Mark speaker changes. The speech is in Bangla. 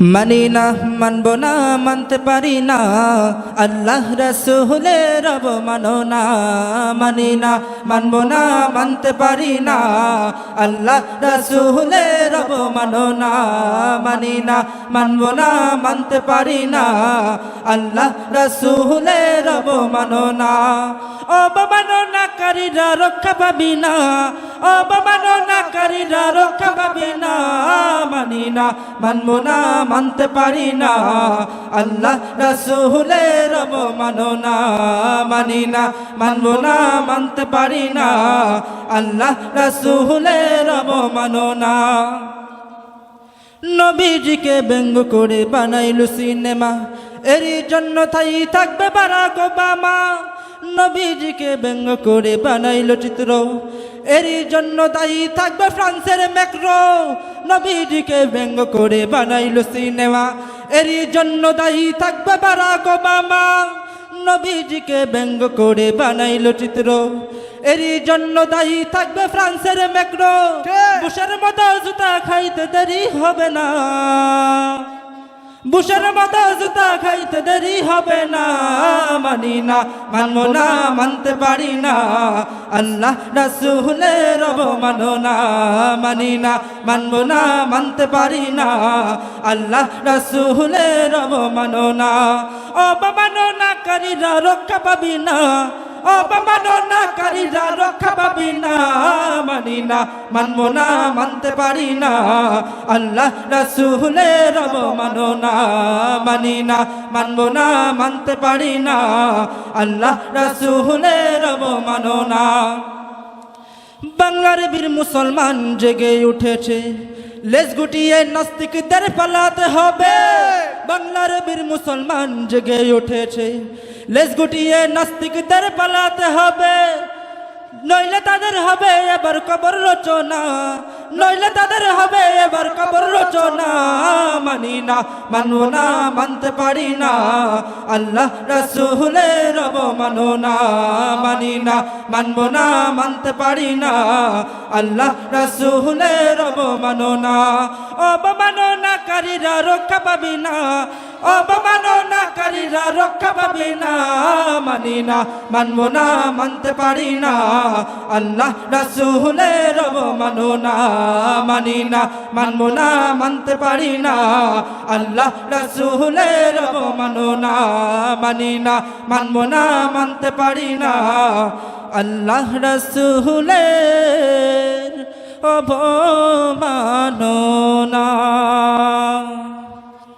Speaker 1: মানি না, মানব না, মানতে পারি না। আল্লাহ রসুলের মানো না মানি না, মানব না, মানতে পারি না। আল্লাহ রসুলের মানো না মানি না, মানব না, মানতে পারি না। আল্লাহ রসুলের মানো না অবমাননাকারীরা রক্ষা পাবি না। অবমাননাকারীরা রক্ষা পাবি না। মানি না মানব না, মানতে পারি না। আল্লাহ রসুলের মানো না মানি না মানব না, মানতে পারি না। আল্লাহ রসুলের মানো না নবীজিকে ব্যঙ্গ করে বানাইলু সিনেমা। এরই জন্য তাই থাকবে বারাক ওবামা। নবীজিকে ব্যঙ্গ করে বানাইল চিত্র। এরই জন্য দায়ী থাকবে ফ্রান্সের ম্যাক্রো নবীজিকে ব্যঙ্গ করে বানাইল সিনেমা। এরই জন্য দায়ী থাকবে বারাক ওবামা। নবীজিকে ব্যঙ্গ করে বানাইল চিত্র। এরই জন্য দায়ী থাকবে ফ্রান্সের ম্যাক্রো বুসের মতো জুতা খাইতে দেরি হবে না। বুসের মতো জুতা খাইতে দেরি হবে না, মানি না, মানব না, মানতে পারি না। আল্লাহ রাসুলের মানো না মানি না, মানব না, মানতে পারি না। আল্লাহ রাসুলের মানো না অবমাননাকারীরা রক্ষা পাবি না। অবমাননাকারীরা রক্ষা পাবি না, মানি না, মানব না, মানতে পারি না। আল্লাহ রাসুলের মানো না, মানি না, মানব না, মানতে পারি না। আল্লাহ রাসুলের মানো না। বাংলার বীর মুসলমান জেগে উঠেছে, লেজ গুটিয়ে নাস্তিকদের পালাতে হবে। বাংলার বীর মুসলমান জেগে উঠেছে লেজ গুটিয়ে নাস্তিকদের পালাতে হবে। নইলে তাদের হবে এবার কবর রচনা। নইলে তাদের হবে এবার কবর রচনা। মানি না, মানব না, মানতে পারি না। আল্লাহ রসুলের মানো না মানি না, মানব না, মানতে পারি না। আল্লাহ রসুলের মানো না অবমাননাকারীরা রক্ষা পাবি না। অবমাননাকারীরা পাবি না মানি না মানব না, মানতে পারি না। আল্লাহ রসুলের মানো না মানি না মানব না, মানতে পারি না। আল্লাহ রসুলের মানো না মানি না মানব না, মানতে পারি না। আল্লাহ রসুলের অবমাননা।